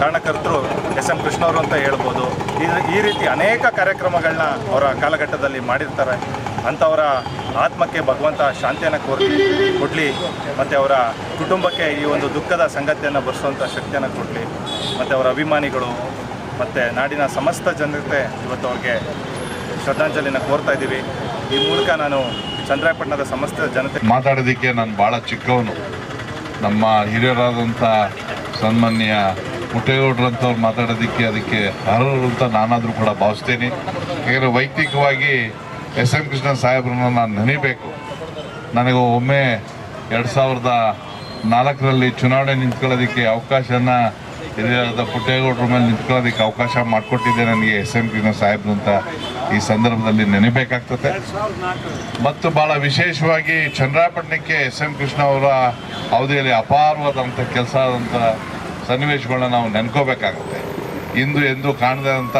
Speaker 4: ಕಾರಣಕರ್ತರು ಎಸ್ ಎಂ ಕೃಷ್ಣವರು ಅಂತ ಹೇಳ್ಬೋದು. ಈ ಈ ರೀತಿ ಅನೇಕ ಕಾರ್ಯಕ್ರಮಗಳನ್ನ ಅವರ ಕಾಲಘಟ್ಟದಲ್ಲಿ ಮಾಡಿರ್ತಾರೆ. ಅಂಥವರ ಆತ್ಮಕ್ಕೆ ಭಗವಂತ ಶಾಂತಿಯನ್ನು ಕೋರಿ ಕೊಡಲಿ, ಮತ್ತು ಅವರ ಕುಟುಂಬಕ್ಕೆ ಈ ಒಂದು ದುಃಖದ ಸಂಗತಿಯನ್ನು ಬರೆಸುವಂಥ ಶಕ್ತಿಯನ್ನು ಕೊಡಲಿ, ಮತ್ತು ಅವರ ಅಭಿಮಾನಿಗಳು, ಮತ್ತು ನಾಡಿನ ಸಮಸ್ತ ಜನತೆ ಇವತ್ತು ಅವ್ರಿಗೆ ಶ್ರದ್ಧಾಂಜಲಿನ ಕೋರ್ತಾ ಇದ್ದೀವಿ. ಈ ಮೂಲಕ ನಾನು ಚಂದ್ರಾಯಪಟ್ಟಣದ ಸಮಸ್ತ ಜನತೆ
Speaker 5: ಮಾತಾಡೋದಕ್ಕೆ ನಾನು ಭಾಳ ಚಿಕ್ಕವನು. ನಮ್ಮ ಹಿರಿಯರಾದಂಥ ಸನ್ಮಾನ್ಯ ಮುಟ್ಟೇಗೌಡ್ರಂಥವ್ರು ಮಾತಾಡೋದಕ್ಕೆ ಅದಕ್ಕೆ ಅರ್ಹರು ಅಂತ ನಾನಾದರೂ ಕೂಡ ಭಾವಿಸ್ತೇನೆ. ಯಾಕಂದರೆ ವೈಯಕ್ತಿಕವಾಗಿ ಎಸ್ ಎಂ ಕೃಷ್ಣ ಸಾಹೇಬ್ರನ್ನ ನಾನು ನೆನೀಬೇಕು. ನನಗೆ ಒಮ್ಮೆ ಎರಡು ಸಾವಿರದ ನಾಲ್ಕರಲ್ಲಿ ಚುನಾವಣೆ ನಿಂತ್ಕೊಳ್ಳೋದಕ್ಕೆ ಅವಕಾಶನ ಹಿರಿಯರಾದ ಪುಟ್ಟೇಗೌಡರ ಮೇಲೆ ನಿಂತ್ಕೊಳ್ಳೋದಕ್ಕೆ ಅವಕಾಶ ಮಾಡಿಕೊಟ್ಟಿದ್ದೆ ನನಗೆ ಎಸ್ ಎಂ ಪಿನ ಸಾಹೇಬ್ರು ಅಂತ ಈ ಸಂದರ್ಭದಲ್ಲಿ ನೆನಬೇಕಾಗ್ತದೆ. ಮತ್ತು ಭಾಳ ವಿಶೇಷವಾಗಿ ಚಂದ್ರಾಪಟ್ಟಣಕ್ಕೆ ಎಸ್ ಎಂ ಕೃಷ್ಣ ಅವರ ಅವಧಿಯಲ್ಲಿ ಅಪಾರವಾದಂಥ ಕೆಲಸ ಆದಂಥ ಸನ್ನಿವೇಶಗಳನ್ನ ನಾವು ನೆನ್ಕೋಬೇಕಾಗುತ್ತೆ. ಇಂದು ಎಂದು ಕಾಣದಂಥ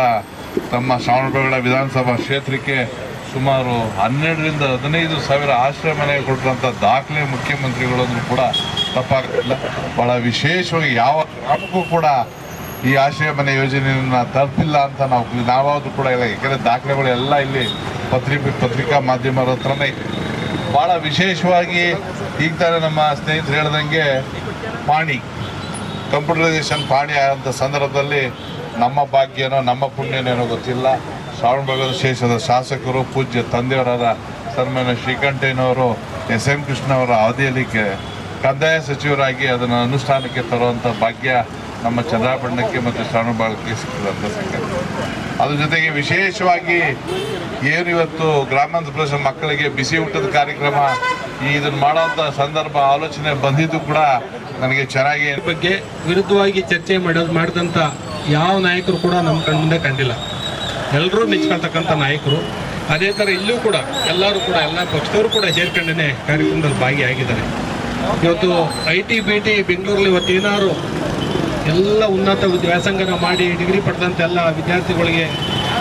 Speaker 5: ತಮ್ಮ ಶ್ರವಣಬೆಳಗೊಳ ವಿಧಾನಸಭಾ ಕ್ಷೇತ್ರಕ್ಕೆ ಸುಮಾರು ಹನ್ನೆರಡರಿಂದ ಹದಿನೈದು ಸಾವಿರ ಆಶ್ರಯ ಮನೆ ಕೊಟ್ಟಿರೋಂಥ ದಾಖಲೆ ಮುಖ್ಯಮಂತ್ರಿಗಳಂದ್ರೂ ಕೂಡ ತಪ್ಪಾಗಲಿಲ್ಲ ಭಾಳ ವಿಶೇಷವಾಗಿ ಯಾವ ಗ್ರಾಮಕ್ಕೂ ಕೂಡ ಈ ಆಶ್ರಯ ಮನೆ ಯೋಜನೆಯನ್ನು ತರ್ತಿಲ್ಲ ಅಂತ ನಾವು ನಾವಾದ್ರೂ ಕೂಡ ಇಲ್ಲ ಯಾಕಂದರೆ ದಾಖಲೆಗಳು ಎಲ್ಲ ಇಲ್ಲಿ ಪತ್ರಿಕೆ ಪತ್ರಿಕಾ ಮಾಧ್ಯಮರ ಹತ್ರನೇ ಭಾಳ ವಿಶೇಷವಾಗಿ ಈಗ ತಾನೇ ನಮ್ಮ ಸ್ನೇಹಿತರು ಹೇಳ್ದಂಗೆ ಪಾಣಿ, ಕಂಪ್ಯೂಟರೈಸೇಷನ್ ಪಾಣಿ ಆದಂಥ ಸಂದರ್ಭದಲ್ಲಿ ನಮ್ಮ ಭಾಗ್ಯನೋ, ನಮ್ಮ ಪುಣ್ಯನೇನೋ ಗೊತ್ತಿಲ್ಲ. ಶ್ರಾವಣ ಶ್ರಾವಣಬೆಳಗೊಳ ಶೇಷದ ಶಾಸಕರು, ಪೂಜ್ಯ ತಂದೆಯವರಾದ ಸನ್ಮಾನ್ಯ ಶ್ರೀಕಂಠಯ್ಯನವರು, ಎಸ್ ಎಂ ಕೃಷ್ಣ ಅವರ ಅವಧಿಯಲ್ಲಿ ಕಂದಾಯ ಸಚಿವರಾಗಿ ಅದನ್ನು ಅನುಷ್ಠಾನಕ್ಕೆ ತರುವಂಥ ಭಾಗ್ಯ ನಮ್ಮ ಚಂದ್ರಾಪಟ್ಟಣಕ್ಕೆ ಮತ್ತು ಶ್ರಾವಣಬೆಳಗೊಳಕ್ಕೆ ಸಿಕ್ಕಿದಂಥ ಸಂಗತಿ ಅದ್ರ ಜೊತೆಗೆ ವಿಶೇಷವಾಗಿ ಏನು ಇವತ್ತು ಗ್ರಾಮಾಂತರ ಪ್ರದೇಶ ಮಕ್ಕಳಿಗೆ ಬಿಸಿ ಊಟದ ಕಾರ್ಯಕ್ರಮ, ಈ ಇದನ್ನು ಮಾಡೋಂಥ ಸಂದರ್ಭ, ಆಲೋಚನೆ ಬಂದಿದ್ದು ಕೂಡ ನನಗೆ ಚೆನ್ನಾಗಿ
Speaker 6: ಬಗ್ಗೆ ವಿರುದ್ಧವಾಗಿ ಚರ್ಚೆ ಮಾಡೋದು, ಮಾಡಿದಂಥ ಯಾವ ನಾಯಕರು ಕೂಡ ನಮ್ಮ ಕಣ್ಣಿಂದ ಕಂಡಿಲ್ಲ. ಎಲ್ಲರೂ ಮೆಚ್ಕೊಳ್ತಕ್ಕಂಥ ನಾಯಕರು. ಅದೇ ಥರ ಇಲ್ಲೂ ಕೂಡ ಎಲ್ಲರೂ ಕೂಡ, ಎಲ್ಲ ಪಕ್ಷದವರು ಕೂಡ ಸೇರ್ಕೊಂಡೇ ಕಾರ್ಯಕ್ರಮದಲ್ಲಿ ಭಾಗಿಯಾಗಿದ್ದಾರೆ. ಇವತ್ತು ಐ ಟಿ ಬಿ ಟಿ ಬೆಂಗಳೂರಲ್ಲಿ ಇವತ್ತು ಏನಾದ್ರು ಎಲ್ಲ ಉನ್ನತ ವ್ಯಾಸಂಗನ ಮಾಡಿ ಡಿಗ್ರಿ ಪಡೆದಂಥ ಎಲ್ಲ ವಿದ್ಯಾರ್ಥಿಗಳಿಗೆ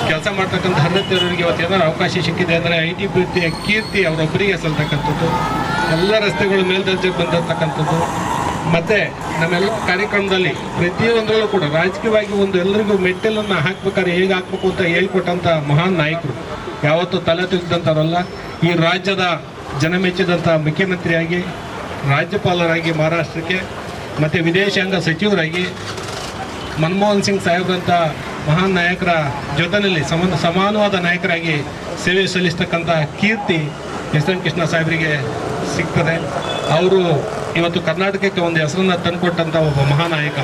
Speaker 6: ಕೆಲಸ ಮಾಡ್ತಕ್ಕಂಥ ಅರ್ಹತೆಯವರಿಗೆ ಇವತ್ತು ಏನಾದರೂ ಅವಕಾಶ ಸಿಕ್ಕಿದೆ ಅಂದರೆ ಐ ಟಿ ಬಿ ಟಿಯ ಕೀರ್ತಿ ಅವರೊಬ್ಬರಿಗೆ ಸಲ್ತಕ್ಕಂಥದ್ದು. ಎಲ್ಲ ರಸ್ತೆಗಳು ಮೇಲ್ದರ್ಜೆಗೆ ಬಂದಿರತಕ್ಕಂಥದ್ದು. ಮತ್ತು ನಮ್ಮೆಲ್ಲ ಕಾರ್ಯಕ್ರಮದಲ್ಲಿ ಪ್ರತಿಯೊಂದರಲ್ಲೂ ಕೂಡ ರಾಜಕೀಯವಾಗಿ ಒಂದು ಎಲ್ಲರಿಗೂ ಮೆಟ್ಟಲನ್ನು ಹಾಕ್ಬೇಕಾದ್ರೆ ಹೇಗೆ ಹಾಕ್ಬೇಕು ಅಂತ ಹೇಳ್ಕೊಟ್ಟಂಥ ಮಹಾನ್ ನಾಯಕರು. ಯಾವತ್ತೂ ತಲೆ ತಿಳಿದಂಥವ್ರಲ್ಲ ಈ ರಾಜ್ಯದ ಜನ ಮೆಚ್ಚಿದಂಥ ಮುಖ್ಯಮಂತ್ರಿಯಾಗಿ ರಾಜ್ಯಪಾಲರಾಗಿ ಮಹಾರಾಷ್ಟ್ರಕ್ಕೆ, ಮತ್ತು ವಿದೇಶಾಂಗ ಸಚಿವರಾಗಿ ಮನಮೋಹನ್ ಸಿಂಗ್ ಸಾಹೇಬ್ರಂಥ ಮಹಾನ್ ನಾಯಕರ ಜೊತೆಯಲ್ಲಿ ಸಮ, ಸಮಾನವಾದ ನಾಯಕರಾಗಿ ಸೇವೆ ಸಲ್ಲಿಸ್ತಕ್ಕಂಥ ಕೀರ್ತಿ ಎಸ್ ಎಂ ಕೃಷ್ಣ ಸಾಹೇಬರಿಗೆ ಸಿಗ್ತದೆ. ಅವರು ಇವತ್ತು ಕರ್ನಾಟಕಕ್ಕೆ ಒಂದು ಹೆಸರನ್ನು ತಂದುಕೊಟ್ಟಂಥ ಒಬ್ಬ ಮಹಾನಾಯಕ.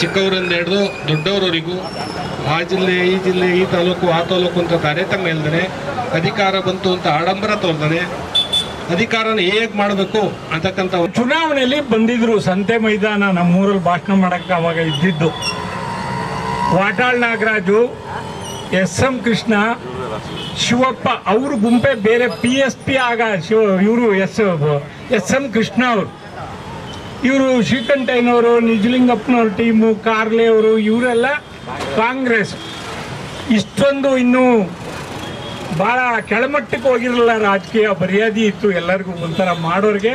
Speaker 6: ಚಿಕ್ಕವರಿಂದ ಹಿಡಿದು ದೊಡ್ಡವರವರಿಗೂ ಆ ಜಿಲ್ಲೆ, ಈ ಜಿಲ್ಲೆ, ಈ ತಾಲೂಕು, ಆ ತಾಲೂಕು ಅಂತ ತಾರತಮ್ಯ ಇಲ್ಲದೆ ಅಧಿಕಾರ ಬಂತು ಅಂತ ಆಡಂಬರ ತೋರ್ದಾನೆ. ಅಧಿಕಾರನ ಹೇಗೆ ಮಾಡಬೇಕು ಅಂತಕ್ಕಂಥ
Speaker 7: ಚುನಾವಣೆಯಲ್ಲಿ ಬಂದಿದ್ರು ಸಂತೆ ಮೈದಾನ ನಮ್ಮೂರಲ್ಲಿ ಭಾಷಣ ಮಾಡಕ್ಕೆ ಅವಾಗ ಇದ್ದಿದ್ದು. ವಾಟಾಳ್ ನಾಗರಾಜು, ಎಸ್ ಎಂ ಕೃಷ್ಣ, ಶಿವಪ್ಪ ಅವರು ಗುಂಪೆ ಬೇರೆ ಪಿ ಎಸ್ ಪಿ ಆಗ ಶಿವ ಇವರು ಎಸ್ ಎಸ್ ಎಂ ಕೃಷ್ಣ ಅವರು. ಇವರು ಶ್ರೀಕಂಠಯ್ಯನವರು, ನಿಜಲಿಂಗಪ್ಪನವ್ರ ಟೀಮು ಕಾರ್ಲೆ ಅವರು, ಇವರೆಲ್ಲ ಕಾಂಗ್ರೆಸ್. ಇಷ್ಟೊಂದು ಇನ್ನೂ ಭಾಳ ಕೆಳಮಟ್ಟಕ್ಕೆ ಹೋಗಿರಲಿಲ್ಲ. ರಾಜಕೀಯ ಮರ್ಯಾದೆ ಇತ್ತು ಎಲ್ಲರಿಗೂ ಒಂಥರ ಮಾಡೋರಿಗೆ,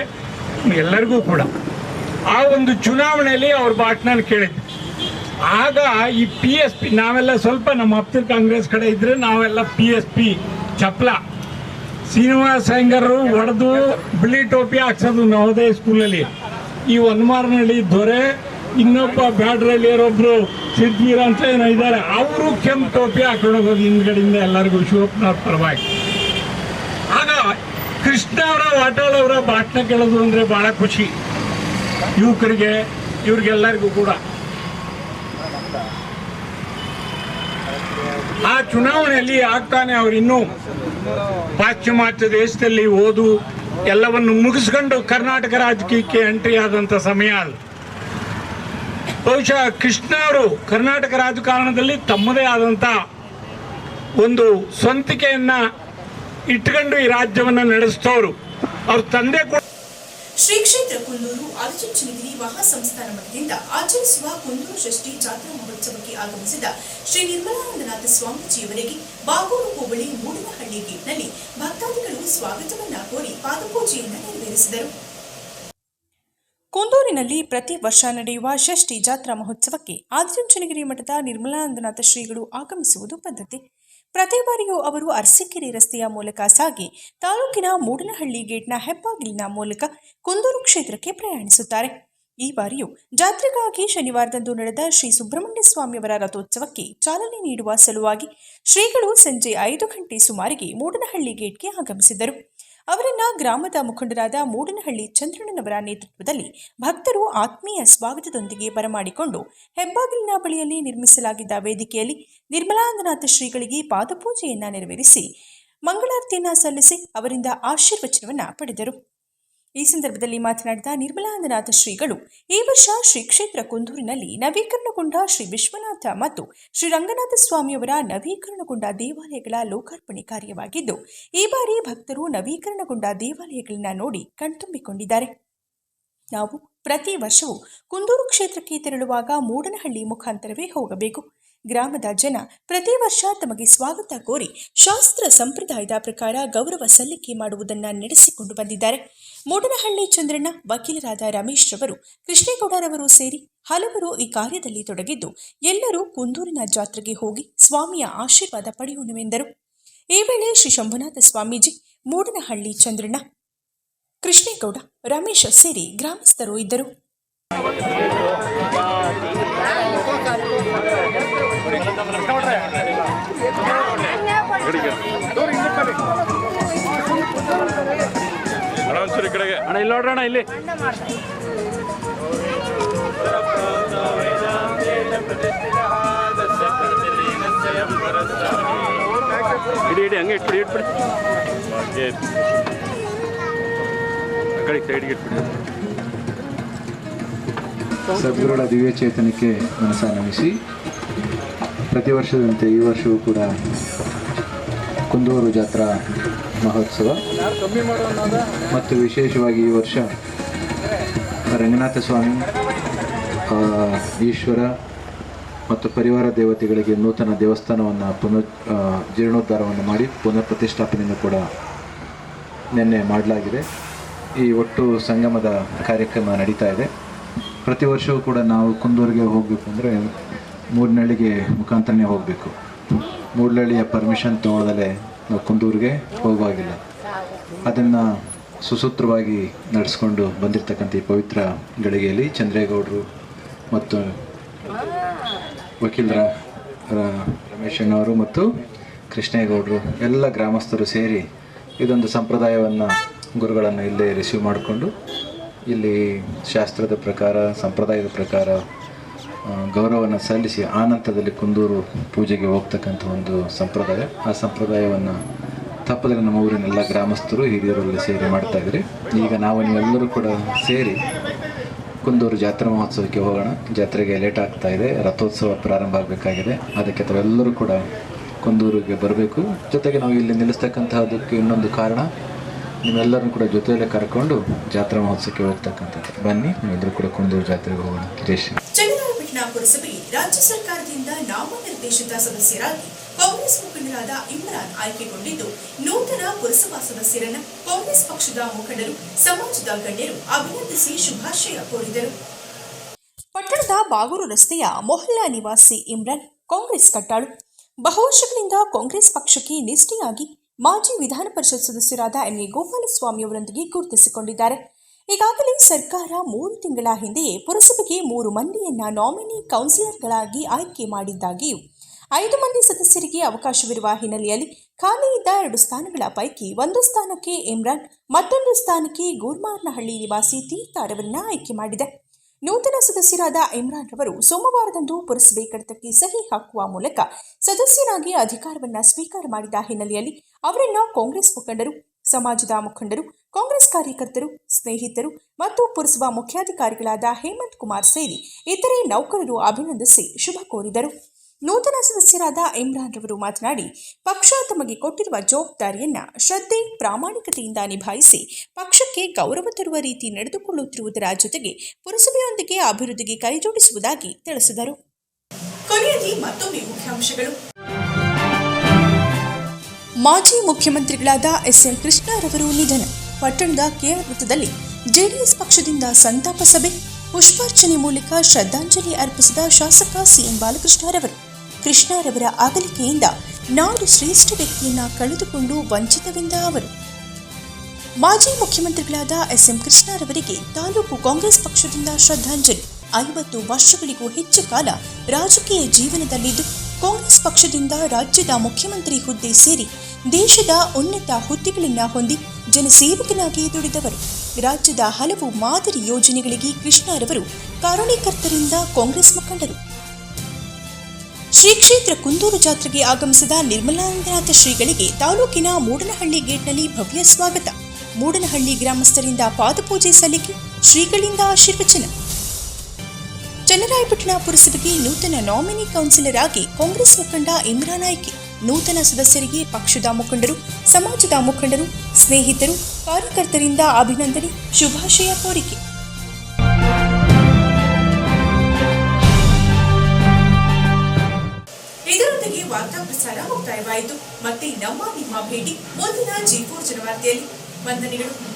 Speaker 7: ಎಲ್ಲರಿಗೂ ಕೂಡ. ಆ ಒಂದು ಚುನಾವಣೆಯಲ್ಲಿ ಅವ್ರ ಬಾಟ್ನ ಕೇಳಿದ್ವಿ. ಆಗ ಈ ಪಿ ಎಸ್ ಪಿ ನಾವೆಲ್ಲ ಸ್ವಲ್ಪ ನಮ್ಮ ಹತ್ತಿರ ಕಾಂಗ್ರೆಸ್ ಕಡೆ ಇದ್ದರೆ ನಾವೆಲ್ಲ ಪಿ ಎಸ್ ಪಿ ಚಪ್ಲ. ಶ್ರೀನಿವಾಸ ಅಯ್ಯಂಗಾರರು ಹೊಡೆದು ಬಿಳಿ ಟೋಪಿ ಹಾಕ್ಸೋದು ನವೋದಯ ಸ್ಕೂಲಲ್ಲಿ ಈ ಒನ್ಮಾರ್ನಳ್ಳಿ ದೊರೆ, ಇನ್ನೊಬ್ಬ ಬ್ಯಾಡ್ರಳ್ಳಿಯರೊಬ್ರು ಸಿದ್ವೀರ ಅಂತ ಏನೋ ಇದ್ದಾರೆ. ಅವರು ಕೆಂಪು ಟೋಪಿ ಹಾಕೊಂಡು ಹಿಂದ್ಗಡೆಯಿಂದ ಎಲ್ಲರಿಗೂ ಶಿವಪ್ಪನವ್ರ ಪರವಾಗಿ. ಆಗ ಕೃಷ್ಣ ಅವರ, ವಾಟಾಳ್ ಅವರ ಭಾಷಣ ಕೇಳೋದು ಅಂದರೆ ಭಾಳ ಖುಷಿ. ಯುವಕರಿಗೆ, ಇವ್ರಿಗೆಲ್ಲರಿಗೂ ಕೂಡ. ಆ ಚುನಾವಣೆಯಲ್ಲಿ ಆಗ್ತಾನೆ ಅವರಿನ್ನೂ ಪಾಶ್ಚಿಮಾತ್ಯ ದೇಶದಲ್ಲಿ ಓದು, ಎಲ್ಲವನ್ನು ಮುಗಿಸ್ಕೊಂಡು ಕರ್ನಾಟಕ ರಾಜಕೀಯಕ್ಕೆ ಎಂಟ್ರಿ ಆದಂಥ ಸಮಯ ಅದು ಬಹುಶಃ ಕೃಷ್ಣ ಅವರು ಕರ್ನಾಟಕ ರಾಜಕಾರಣದಲ್ಲಿ ತಮ್ಮದೇ ಆದಂಥ ಒಂದು ಸ್ವಂತಿಕೆಯನ್ನ ಇಟ್ಕೊಂಡು ಈ ರಾಜ್ಯವನ್ನ ನಡೆಸ್ತವ್ರು. ಅವ್ರ ತಂದೆ ಕೂಡ
Speaker 1: ಶ್ರೀ ಕ್ಷೇತ್ರ ಕುಂದೂರು ಮಹಾ ಮಹಾಸಂಸ್ಥಾನ ಮಠದಿಂದ ಆಚರಿಸುವ ಕುಂದೂರು ಷಷ್ಠಿ ಜಾತ್ರಾ ಮಹೋತ್ಸವಕ್ಕೆ ಆಗಮಿಸಿದ ಶ್ರೀ ನಿರ್ಮಲಾನಂದನಾಥ ಸ್ವಾಮೀಜಿಯವರಿಗೆ ಬಾಗೂರು ಹೋಬಳಿ ಮೂಡನಹಳ್ಳಿ ಗೇಟ್ನಲ್ಲಿ ಭಕ್ತಾದಿಗಳು ಸ್ವಾಗತವನ್ನ ಕೋರಿ ಪಾದಪೂಜೆಯನ್ನ ನೆರವೇರಿಸಿದರು. ಕುಂದೂರಿನಲ್ಲಿ ಪ್ರತಿ ವರ್ಷ ನಡೆಯುವ ಷಷ್ಠಿ ಜಾತ್ರಾ ಮಹೋತ್ಸವಕ್ಕೆ ಆದಿಚುಂಚನಗಿರಿ ಮಠದ ನಿರ್ಮಲಾನಂದನಾಥ ಶ್ರೀಗಳು ಆಗಮಿಸುವುದು ಪದ್ಧತಿ. ಪ್ರತಿ ಬಾರಿಯೂ ಅವರು ಅರಸೀಕೆರೆ ರಸ್ತೆಯ ಮೂಲಕ ಸಾಗಿ ತಾಲೂಕಿನ ಮೂಡನಹಳ್ಳಿ ಗೇಟ್ನ ಹೆಬ್ಬಾಗಿಲಿನ ಮೂಲಕ ಕುಂದೂರು ಕ್ಷೇತ್ರಕ್ಕೆ ಪ್ರಯಾಣಿಸುತ್ತಾರೆ. ಈ ಬಾರಿಯೂ ಜಾತ್ರೆಗಾಗಿ ಶನಿವಾರದಂದು ನಡೆದ ಶ್ರೀ ಸುಬ್ರಹ್ಮಣ್ಯ ಸ್ವಾಮಿಯವರ ರಥೋತ್ಸವಕ್ಕೆ ಚಾಲನೆ ನೀಡುವ ಸಲುವಾಗಿ ಶ್ರೀಗಳು ಸಂಜೆ ಐದು ಗಂಟೆ ಸುಮಾರಿಗೆ ಮೂಡನಹಳ್ಳಿ ಗೇಟ್ಗೆ ಆಗಮಿಸಿದರು ಅವರನ್ನ ಗ್ರಾಮದ ಮುಖಂಡರಾದ ಮೂಡನಹಳ್ಳಿ ಚಂದ್ರಣ್ಣನವರ ನೇತೃತ್ವದಲ್ಲಿ ಭಕ್ತರು ಆತ್ಮೀಯ ಸ್ವಾಗತದೊಂದಿಗೆ ಬರಮಾಡಿಕೊಂಡು ಹೆಬ್ಬಾಗಿಲಿನ ಬಳಿಯಲ್ಲಿ ನಿರ್ಮಿಸಲಾಗಿದ್ದ ವೇದಿಕೆಯಲ್ಲಿ ನಿರ್ಮಲಾನಂದನಾಥ ಶ್ರೀಗಳಿಗೆ ಪಾದಪೂಜೆಯನ್ನ ನೆರವೇರಿಸಿ ಮಂಗಳಾರತಿಯನ್ನ ಸಲ್ಲಿಸಿ ಅವರಿಂದ ಆಶೀರ್ವಚನವನ್ನ ಪಡೆದರು. ಈ ಸಂದರ್ಭದಲ್ಲಿ ಮಾತನಾಡಿದ ನಿರ್ಮಲಾನಂದನಾಥ ಶ್ರೀಗಳು, ಈ ವರ್ಷ ಶ್ರೀ ಕ್ಷೇತ್ರ ಕುಂದೂರಿನಲ್ಲಿ ನವೀಕರಣಗೊಂಡ ಶ್ರೀ ವಿಶ್ವನಾಥ ಮತ್ತು ಶ್ರೀ ರಂಗನಾಥ ಸ್ವಾಮಿಯವರ ನವೀಕರಣಗೊಂಡ ದೇವಾಲಯಗಳ ಲೋಕಾರ್ಪಣೆ ಕಾರ್ಯವಾಗಿದ್ದು, ಈ ಬಾರಿ ಭಕ್ತರು ನವೀಕರಣಗೊಂಡ ದೇವಾಲಯಗಳನ್ನು ನೋಡಿ ಕಣ್ತುಂಬಿಕೊಂಡಿದ್ದಾರೆ. ನಾವು ಪ್ರತಿ ವರ್ಷವೂ ಕುಂದೂರು ಕ್ಷೇತ್ರಕ್ಕೆ ತೆರಳುವಾಗ ಮೂಡನಹಳ್ಳಿ ಮುಖಾಂತರವೇ ಹೋಗಬೇಕು. ಗ್ರಾಮದ ಜನ ಪ್ರತಿ ವರ್ಷ ತಮಗೆ ಸ್ವಾಗತ ಕೋರಿ ಶಾಸ್ತ್ರ ಸಂಪ್ರದಾಯದ ಪ್ರಕಾರ ಗೌರವ ಸಲ್ಲಿಕೆ ಮಾಡುವುದನ್ನು ನಡೆಸಿಕೊಂಡು ಬಂದಿದ್ದಾರೆ. ಮೂಡನಹಳ್ಳಿ ಚಂದ್ರಣ್ಣ ವಕೀಲರಾದ ರಮೇಶ್ ರವರು, ಕೃಷ್ಣೇಗೌಡರವರು ಸೇರಿ ಹಲವರು ಈ ಕಾರ್ಯದಲ್ಲಿ ತೊಡಗಿದ್ದು, ಎಲ್ಲರೂ ಕುಂದೂರಿನ ಜಾತ್ರೆಗೆ ಹೋಗಿ ಸ್ವಾಮಿಯ ಆಶೀರ್ವಾದ ಪಡೆಯೋಣವೆಂದರು ಈ ವೇಳೆ ಶ್ರೀ ಶಂಭುನಾಥ ಸ್ವಾಮೀಜಿ, ಮೂಡನಹಳ್ಳಿ ಚಂದ್ರಣ್ಣ, ಕೃಷ್ಣೇಗೌಡ, ರಮೇಶ್ ಸೇರಿ ಗ್ರಾಮಸ್ಥರು ಇದ್ದರು.
Speaker 7: ಅಣ್ಣ ಇಲ್ಲಿ ನೋಡ್ರಣ ಇಲ್ಲಿ. ಇಡಿ ಇಡಿ ಹಂಗೆ ಇಟ್ಬಿಡಿ ಇಟ್ಬಿಡಿ. ಆ ಕಡೆ ಸೈಡ್ಗೆ ಇಟ್ಬಿಡಿ.
Speaker 8: ಸದ್ಗುರುಗಳ ದಿವ್ಯ ಚೇತನಕ್ಕೆ ಮನಸ್ಸಾಗಿಸಿ ಪ್ರತಿ ವರ್ಷದಂತೆ ಈ ವರ್ಷವೂ ಕೂಡ ಕುಂದೂರು ಜಾತ್ರಾ ಮಹೋತ್ಸವ. ಮತ್ತು ವಿಶೇಷವಾಗಿ ಈ ವರ್ಷ ರಂಗನಾಥ ಸ್ವಾಮಿ ಈಶ್ವರ ಮತ್ತು ಪರಿವಾರ ದೇವತೆಗಳಿಗೆ ನೂತನ ದೇವಸ್ಥಾನವನ್ನು ಪುನರ್ ಜೀರ್ಣೋದ್ಧಾರವನ್ನು ಮಾಡಿ ಪುನರ್ ಪ್ರತಿಷ್ಠಾಪನೆಯನ್ನು ಕೂಡ ನಿನ್ನೆ ಮಾಡಲಾಗಿದೆ. ಈ ಒಟ್ಟು ಸಂಗಮದ ಕಾರ್ಯಕ್ರಮ ನಡೀತಾ ಇದೆ. ಪ್ರತಿ ವರ್ಷವೂ ಕೂಡ ನಾವು ಕುಂದೂರಿಗೆ ಹೋಗಬೇಕು ಅಂದರೆ ಮೂರ್ನಳ್ಳಿಗೆ ಮುಖಾಂತರನೇ ಹೋಗಬೇಕು. ಮೂಡ್ನಳ್ಳಿಯ ಪರ್ಮಿಷನ್ ತೊಗೊಳ್ದಲೇ ನಾವು ಕುಂದೂರಿಗೆ ಹೋಗುವಾಗಿಲ್ಲ. ಅದನ್ನು ಸುಸೂತ್ರವಾಗಿ ನಡೆಸ್ಕೊಂಡು ಬಂದಿರತಕ್ಕಂಥ ಈ ಪವಿತ್ರ ಗಳಿಗೆಯಲ್ಲಿ ಚಂದ್ರೇಗೌಡರು ಮತ್ತು ವಕೀಲರ ರಮೇಶಣ್ಣವರು ಮತ್ತು ಕೃಷ್ಣೇಗೌಡರು ಎಲ್ಲ ಗ್ರಾಮಸ್ಥರು ಸೇರಿ ಇದೊಂದು ಸಂಪ್ರದಾಯವನ್ನು ಗುರುಗಳನ್ನು ಇಲ್ಲೇ ರಿಸೀವ್ ಮಾಡಿಕೊಂಡು ಇಲ್ಲಿ ಶಾಸ್ತ್ರದ ಪ್ರಕಾರ, ಸಂಪ್ರದಾಯದ ಪ್ರಕಾರ ಗೌರವವನ್ನು ಸಲ್ಲಿಸಿ ಆ ಕುಂದೂರು ಪೂಜೆಗೆ ಹೋಗ್ತಕ್ಕಂಥ ಒಂದು ಸಂಪ್ರದಾಯ. ಆ ಸಂಪ್ರದಾಯವನ್ನು ತಪ್ಪದಲ್ಲಿ ನಮ್ಮ ಊರಿನ ಎಲ್ಲ ಗ್ರಾಮಸ್ಥರು, ಹಿರಿಯರೆಲ್ಲ ಸೇರಿ ಮಾಡ್ತಾ ಇದ್ರಿ. ಈಗ ನಾವು ನೀವೆಲ್ಲರೂ ಕೂಡ ಸೇರಿ ಕುಂದೂರು ಜಾತ್ರಾ ಮಹೋತ್ಸವಕ್ಕೆ ಹೋಗೋಣ. ಜಾತ್ರೆಗೆ ಲೇಟ್ ಆಗ್ತಾ ಇದೆ, ರಥೋತ್ಸವ ಪ್ರಾರಂಭ ಆಗಬೇಕಾಗಿದೆ. ಅದಕ್ಕೆ ತಾವೆಲ್ಲರೂ ಕೂಡ ಕುಂದೂರಿಗೆ ಬರಬೇಕು. ಜೊತೆಗೆ ನಾವು ಇಲ್ಲಿ ನಿಲ್ಲಿಸ್ತಕ್ಕಂತಹದಕ್ಕೆ ಇನ್ನೊಂದು ಕಾರಣ ನೀವೆಲ್ಲರೂ ಕೂಡ ಜೊತೆಯಲ್ಲೇ ಕರ್ಕೊಂಡು ಜಾತ್ರಾ ಮಹೋತ್ಸವಕ್ಕೆ ಹೋಗ್ತಕ್ಕಂಥದ್ದು. ಬನ್ನಿ ನೀವೆಲ್ಲರೂ ಕೂಡ ಕುಂದೂರು ಜಾತ್ರೆಗೆ ಹೋಗೋಣ. ಜೈ
Speaker 1: ಪುರಸಭೆಗೆ ರಾಜ್ಯ ಸರ್ಕಾರದಿಂದ ನಾಮನಿರ್ದೇಶಿತ ಸದಸ್ಯರಾಗಿ ಕಾಂಗ್ರೆಸ್ ಮುಖಂಡರಾದ ಇಮ್ರಾನ್ ಆಯ್ಕೆಗೊಂಡಿದ್ದು, ನೂತನ ಪುರಸಭಾ ಸದಸ್ಯರನ್ನು ಕಾಂಗ್ರೆಸ್ ಪಕ್ಷದ ಮುಖಂಡರು, ಸಮಾಜದ ಗಣ್ಯರು ಅಭಿನಂದಿಸಿ ಶುಭಾಶಯ ಕೋರಿದರು. ಪಟ್ಟಣದ ಬಾಗೂರು ರಸ್ತೆಯ ಮೊಹಲ್ಲಾ ನಿವಾಸಿ ಇಮ್ರಾನ್ ಕಾಂಗ್ರೆಸ್ ಕಟ್ಟಾಳು. ಬಹುವರ್ಷಗಳಿಂದ ಕಾಂಗ್ರೆಸ್ ಪಕ್ಷಕ್ಕೆ ನಿಷ್ಠೆಯಾಗಿ ಮಾಜಿ ವಿಧಾನ ಪರಿಷತ್ ಸದಸ್ಯರಾದ ಎಂ ಎ ಗೋಪಾಲಸ್ವಾಮಿ ಅವರೊಂದಿಗೆ ಗುರುತಿಸಿಕೊಂಡಿದ್ದಾರೆ. ಈಗಾಗಲೇ ಸರ್ಕಾರ ಮೂರು ತಿಂಗಳ ಹಿಂದೆಯೇ ಪುರಸಭೆಗೆ ಮೂರು ಮಂದಿಯನ್ನ ನಾಮಿನಿ ಕೌನ್ಸಿಲರ್ಗಳಾಗಿ ಆಯ್ಕೆ ಮಾಡಿದ್ದಾಗಿಯೂ ಐದು ಮಂದಿ ಸದಸ್ಯರಿಗೆ ಅವಕಾಶವಿರುವ ಹಿನ್ನೆಲೆಯಲ್ಲಿ ಖಾಲಿ ಇದ್ದ ಎರಡು ಸ್ಥಾನಗಳ ಪೈಕಿ ಒಂದು ಸ್ಥಾನಕ್ಕೆ ಇಮ್ರಾನ್, ಮತ್ತೊಂದು ಸ್ಥಾನಕ್ಕೆ ಗೂರ್ಮಾರ್ನಹಳ್ಳಿ ನಿವಾಸಿ ತೀರ್ಥಾರವನ್ನ ಆಯ್ಕೆ ಮಾಡಿದೆ. ನೂತನ ಸದಸ್ಯರಾದ ಇಮ್ರಾನ್ ರವರು ಸೋಮವಾರದಂದು ಪುರಸಭೆ ಕಡತಕ್ಕೆ ಸಹಿ ಹಾಕುವ ಮೂಲಕ ಸದಸ್ಯರಾಗಿ ಅಧಿಕಾರವನ್ನ ಸ್ವೀಕಾರ ಮಾಡಿದ ಹಿನ್ನೆಲೆಯಲ್ಲಿ ಅವರನ್ನು ಕಾಂಗ್ರೆಸ್ ಮುಖಂಡರು, ಸಮಾಜದ ಮುಖಂಡರು ಕಾಂಗ್ರೆಸ್ ಕಾರ್ಯಕರ್ತರು, ಸ್ನೇಹಿತರು ಮತ್ತು ಪುರಸಭಾ ಮುಖ್ಯಾಧಿಕಾರಿಗಳಾದ ಹೇಮಂತ್ ಕುಮಾರ್ ಸೇರಿ ಇತರೆ ನೌಕರರು ಅಭಿನಂದಿಸಿ ಶುಭ ಕೋರಿದರು. ನೂತನ ಸದಸ್ಯರಾದ ಇಮ್ರಾನ್ ರವರು ಮಾತನಾಡಿ, ಪಕ್ಷ ತಮಗೆ ಕೊಟ್ಟಿರುವ ಜವಾಬ್ದಾರಿಯನ್ನ ಶ್ರದ್ಧೆ, ಪ್ರಾಮಾಣಿಕತೆಯಿಂದ ನಿಭಾಯಿಸಿ ಪಕ್ಷಕ್ಕೆ ಗೌರವ ತರುವ ರೀತಿ ನಡೆದುಕೊಳ್ಳುತ್ತಿರುವುದರ ಜೊತೆಗೆ ಪುರಸಭೆಯೊಂದಿಗೆ ಅಭಿವೃದ್ಧಿಗೆ ಕೈಜೋಡಿಸುವುದಾಗಿ ತಿಳಿಸಿದರು. ಮುಖ್ಯಾಂಶಗಳು. ಮಾಜಿ ಮುಖ್ಯಮಂತ್ರಿಗಳಾದ ಎಸ್ ಎಂ ಕೃಷ್ಣರವರು ನಿಧನ. ಪಟ್ಟಣದ ಕೆಆರ್ ವೃತ್ತದಲ್ಲಿ ಜೆಡಿಎಸ್ ಪಕ್ಷದಿಂದ ಸಂತಾಪ ಸಭೆ, ಪುಷ್ಪಾರ್ಚನೆ ಮೂಲಕ ಶ್ರದ್ಧಾಂಜಲಿ ಅರ್ಪಿಸಿದ ಶಾಸಕ ಸಿಎಂ ಬಾಲಕೃಷ್ಣರವರು. ಕೃಷ್ಣರವರ ಅಗಲಿಕೆಯಿಂದ ನಾಡು ಶ್ರೇಷ್ಠ ವ್ಯಕ್ತಿಯನ್ನ ಕಳೆದುಕೊಂಡು ವಂಚಿತವೆಂದ ಅವರು. ಮಾಜಿ ಮುಖ್ಯಮಂತ್ರಿಗಳಾದ ಎಸ್ಎಂ ಕೃಷ್ಣರವರಿಗೆ ತಾಲೂಕು ಕಾಂಗ್ರೆಸ್ ಪಕ್ಷದಿಂದ ಶ್ರದ್ಧಾಂಜಲಿ. ಐವತ್ತು ವರ್ಷಗಳಿಗೂ ಹೆಚ್ಚು ಕಾಲ ರಾಜಕೀಯ ಜೀವನದಲ್ಲಿದ್ದು ಕಾಂಗ್ರೆಸ್ ಪಕ್ಷದಿಂದ ರಾಜ್ಯದ ಮುಖ್ಯಮಂತ್ರಿ ಹುದ್ದೆ ಸೇರಿ ದೇಶದ ಉನ್ನತ ಹುದ್ದೆಗಳನ್ನು ಹೊಂದಿ ಜನಸೇವಕನಾಗಿ ದುಡಿದವರು. ರಾಜ್ಯದ ಹಲವು ಮಾದರಿ ಯೋಜನೆಗಳಿಗೆ ಕೃಷ್ಣರವರು ಕಾರುಣಿಕರ್ತರಿಂದ ಕಾಂಗ್ರೆಸ್ ಮುಖಂಡರು. ಶ್ರೀ ಕ್ಷೇತ್ರ ಕುಂದೂರು ಜಾತ್ರೆಗೆ ಆಗಮಿಸಿದ ನಿರ್ಮಲಾನಂದನಾಥ ಶ್ರೀಗಳಿಗೆ ತಾಲೂಕಿನ ಮೂಡನಹಳ್ಳಿ ಗೇಟ್ನಲ್ಲಿ ಭವ್ಯ ಸ್ವಾಗತ. ಮೂಡನಹಳ್ಳಿ ಗ್ರಾಮಸ್ಥರಿಂದ ಪಾದಪೂಜೆ ಸಲ್ಲಿಕೆ, ಶ್ರೀಗಳಿಂದ ಆಶೀರ್ವಚನ. ಚನ್ನರಾಯಪಟ್ಟಣ ಪುರಸಭೆಗೆ ನೂತನ ನಾಮಿನಿ ಕೌನ್ಸಿಲರ್ ಆಗಿ ಕಾಂಗ್ರೆಸ್ ಮುಖಂಡ ಇಮ್ರಾನ್ ಆಯ್ಕೆ. ನೂತನ ಸದಸ್ಯರಿಗೆ ಪಕ್ಷದ ಮುಖಂಡರು, ಸಮಾಜದ ಮುಖಂಡರು, ಸ್ನೇಹಿತರು, ಕಾರ್ಯಕರ್ತರಿಂದ ಅಭಿನಂದನೆ, ಶುಭಾಶಯ ಕೋರಿಕೆ. ಇದರೊಂದಿಗೆ ವಾರ್ತಾ ಪ್ರಸಾರ ಮುಕ್ತಾಯವಾಯಿತು. ಮತ್ತೆ ನಮ್ಮ ನಿಮ್ಮ ಭೇಟಿ ಮುಂದಿನ ಜಿ ಫೋರ್ ಜನವಾರ್ತೆಯಲ್ಲಿ. ವಂದನೆಗಳು.